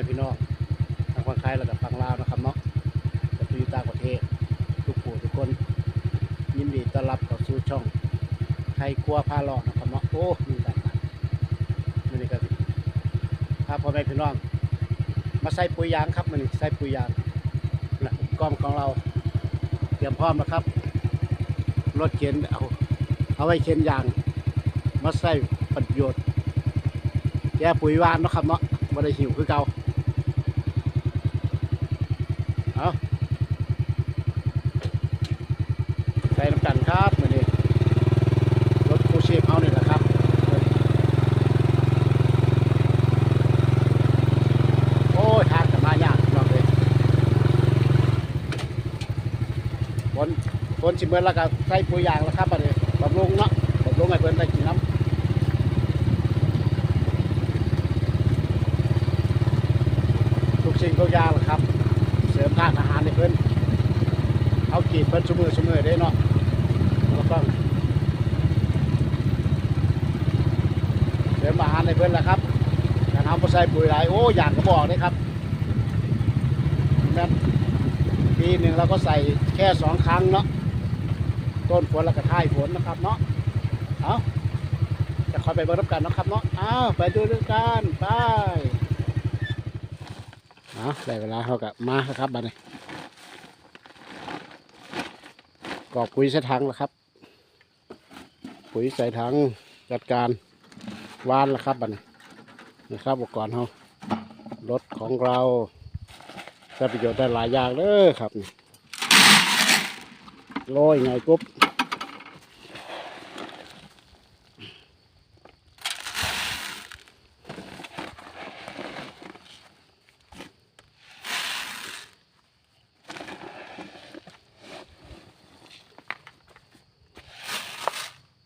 ม่พี่น้องทางฝั่งไทยแล้วก็ฝั่งลาวนะครับเนาะกับที่อยู่ต่างประเทศ ทุกผู้ทุกคน ยินดีต้อนรับเข้าสู่ช่องไทยครัวพาเลาะนะครับเนาะโอ้มีหลายอย่างมื้อนี้ก็พาพ่อแม่พี่น้อง มาใส่ปุ๋ยยางครับมันใส่ปุ๋ยยางนะอุปกรณ์ของเราเตรียมพร้อมแล้วครับรถเข็นเอาเอาไว้เข็นยาง มาใส่ประโยชน์แก้ปุ๋ยหวานนะครับเนาะบ่ได้หิวคือเก่า เอาใส่น้ำกันครับมือนี้รถคูชีพเอาเนี่แหละครับโอ้ยทางจะมายากน้องเลยฝนฝนชิมเมื่อแล้วก็ใส่ปุ๋ยยางแล้วครับบัดนี้บำรุงเนาะบำรุงให้เพิ่นได้กินน้ำทุกสิ่งทุกอย่างแหละครับ ริมธาตุอาหารให้เพิ่นเอากีดเพิ่นชุมือชุมือได้เนาะแล้วก็เสริมอาหารให้เพิ่นแหละครับการทำปใส่ปุ๋ยหลายโอ้อย่างก็บอกเลยครับแม่ปีหนึ่งเราก็ใส่แค่สองครั้งเนาะต้นฝนแล้วก็ท้ายฝนนะครับเนาะเอาจะคอยไปเบิ่งรับกันนะครับเนาะเอาไปดูด้วยกันไป เอาได้เวลาเขากับมาแล้วครับบัดนี้กอกปุ๋ยใส่ถังแล้วครับ ปุ๋ยใส่ถังจัดการวานแล้วครับบัดนี้นะครับอุปกรณ์เขารถของเราใช้ประโยชน์ได้หลายอย่างเลยครับโรยไงกุ๊บ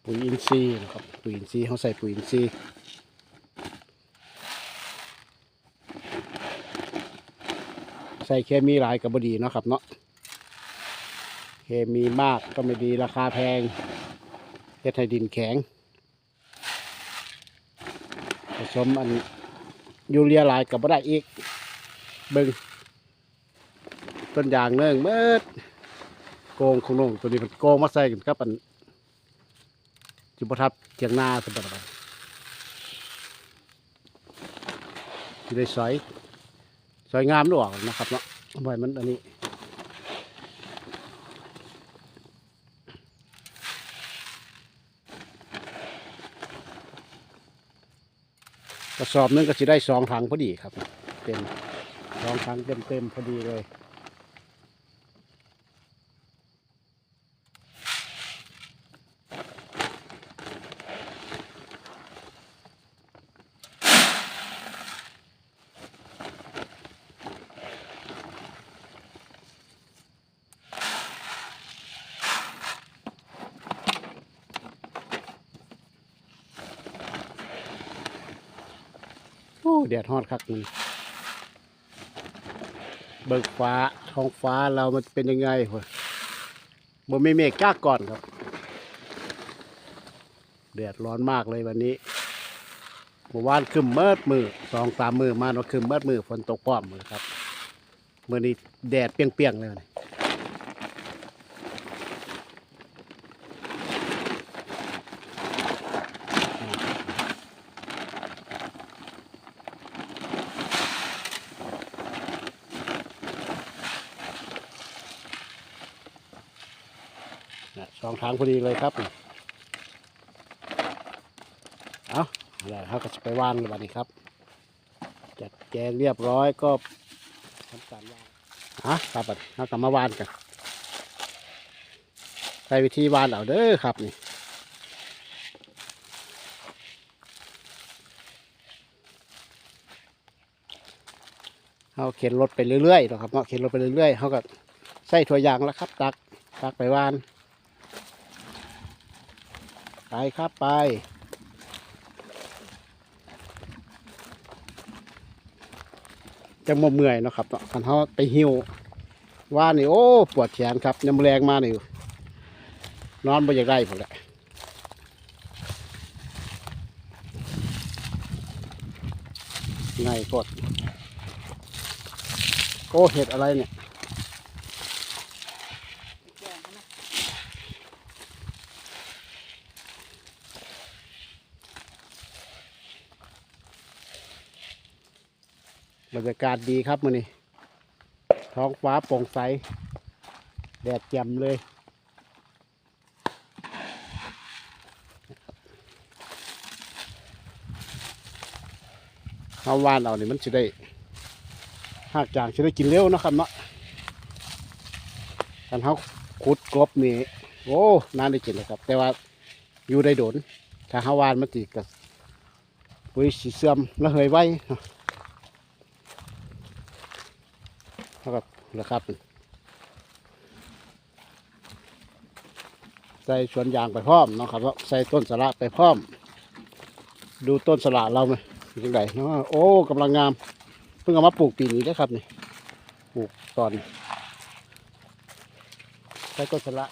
ปุ๋ยอินทรีย์นะครับ ปุ๋ยอินทรีย์เขาใส่ปุ๋ยอินทรีย์ใส่เคมีหลายกับบดีเนาะครับเนาะเคมีมากก็ไม่ดีราคาแพงเฮ็ดให้ดินแข็งผสมอันยูเรียหลายกับบ่ได้อีกเบิ่งต้นยางเนื่องเมื่อโกงของนงตัวนี้มันโกงมาใส่กันครับอัน จุบทับเทียงนาสมบัติที่ได้สอยสวยงามด้วยนะครับเนาะไว้มันอันนี้กระสอบนึงก็จะได้สองถังพอดีครับเต็มสองถังเต็มๆพอดีเลย แดดฮอดคักมันเบิกฟ้าท้องฟ้าเรามันเป็นยังไงหัวบ่มีเมฆจ้าก่อนครับแดดร้อนมากเลยวันนี้เมื่อวานคืมเมิดมือสองสามมือมาเนาะคืมเมิดมือฝนตกพร้อมเลยครับเมื่อนี้แดดเปียงๆเลย สองทางพอดีเลยครับเอาแล้วเขาก็จะไปว่านแล้วบัดนี้ครับ จัดแจงเรียบร้อยก็ทำการว่านอะครับเขากลับมาว่านกันใช้วิธีว่านเอาเด้อครับนี่เขาเข็นรถไปเรื่อยๆนะครับเนาะเข็นรถไปเรื่อยๆเขาก็ใส่ถั่วยางแล้วครับ ตักตักไปว่าน ไปครับไปจังมเมื่อยนะครับเนาะคันเขาไปหิวว่านี่โอ้ ปวดแขนครับยำแรงมานี่นอนบ่อยากได้ผมแหละง่ายกดโอ้เห็ดอะไรเนี่ย แกงเขานะ บรรยากาศดีครับมื้อนี้ท้องฟ้าโปร่งใส แดดแจ่มเลย เอาวานเอานี่มันจะได้หากจางจะได้กินเร็วนะครับเนาะกันเขาขุดกบนี่โอ้นานได้กินเลยครับ แต่ว่าอยู่ได้โดน ถ้าเขาวานมันตีกับปุ๋ยสีเสื่อมแล้วเหยไว้ เนาะเท่ากับนะครับ ใส่สวนยางไปพร้อมเนาะครับว่าใส่ต้นสละไปพร้อม ดูต้นสละเราไหมยังไงเนาะโอ้กำลังงาม เพิ่งเอามาปลูกปีนี้นะครับนี่ปลูกตอนใส่ต้นสละ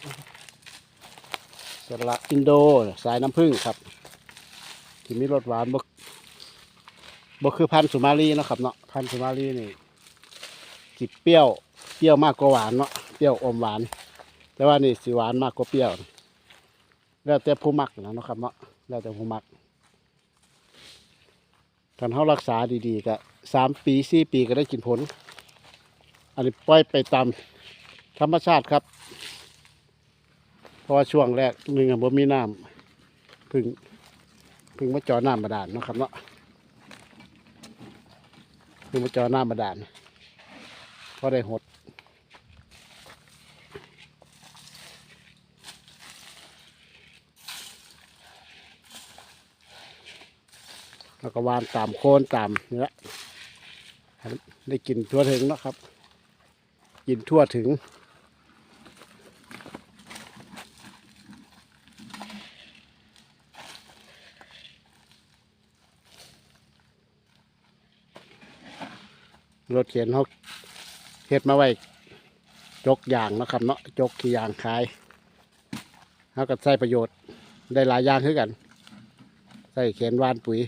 สละอินโดสายน้ำผึ้งครับที่มีรสหวานบกบกคือพันธุ์สุมาลีเนาะครับเนาะพันธุ์สุมาลีนี่ สิเปรี้ยว เปรี้ยวมากกว่าหวานเนาะ เปรี้ยวอมหวาน แต่ว่านี่สิหวานมากกว่าเปรี้ยว แล้วแต่ผู้มักนะเนาะครับเนาะ แล้วแต่ผู้มักการเขารักษาดีๆก็สามปีสี่ปีก็ได้กินผล อันนี้ปล่อยไปตามธรรมชาติครับ เพราะว่าช่วงแรกหนึ่งอะบ่มีน้ำพึ่งพึ่งมาจอน้ำบาดาลเนาะครับเนาะพึ่งมาจอน้ำบาดาล ก็ได้หดแล้วก็วานตามโคนตามเนื้อให้มันได้กินทั่วถึงนะครับ กินทั่วถึง รถเข็นเขา เฮ็ดมาไว้จกยางนะครับเนาะจกขี้ยางขายเขาก็ใช้ประโยชน์ได้หลายอย่างคือกัน ใส่เขียนวานปุ๋ย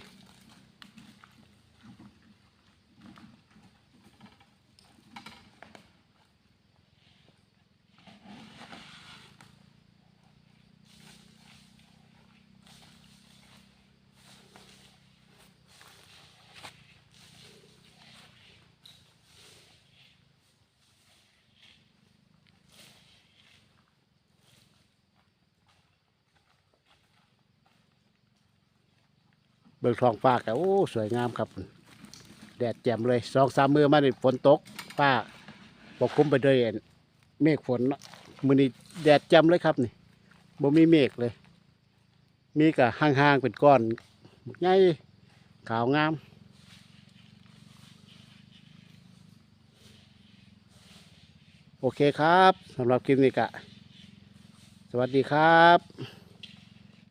บิกทองฟ้าก็โอ้สวยงามครับ แดดแจ่มเลยสองสามมือมานี่ฝนตกฟ้าปกคลุมไปด้วยเมฆฝนมือนี้แดดแจ่มเลยครับนี่บ่มีเมฆเลย มีกับห่างๆเป็นก้อนใหญ่ขาวงามโอเคครับสำหรับคลิปนี้กะ สวัสดีครับ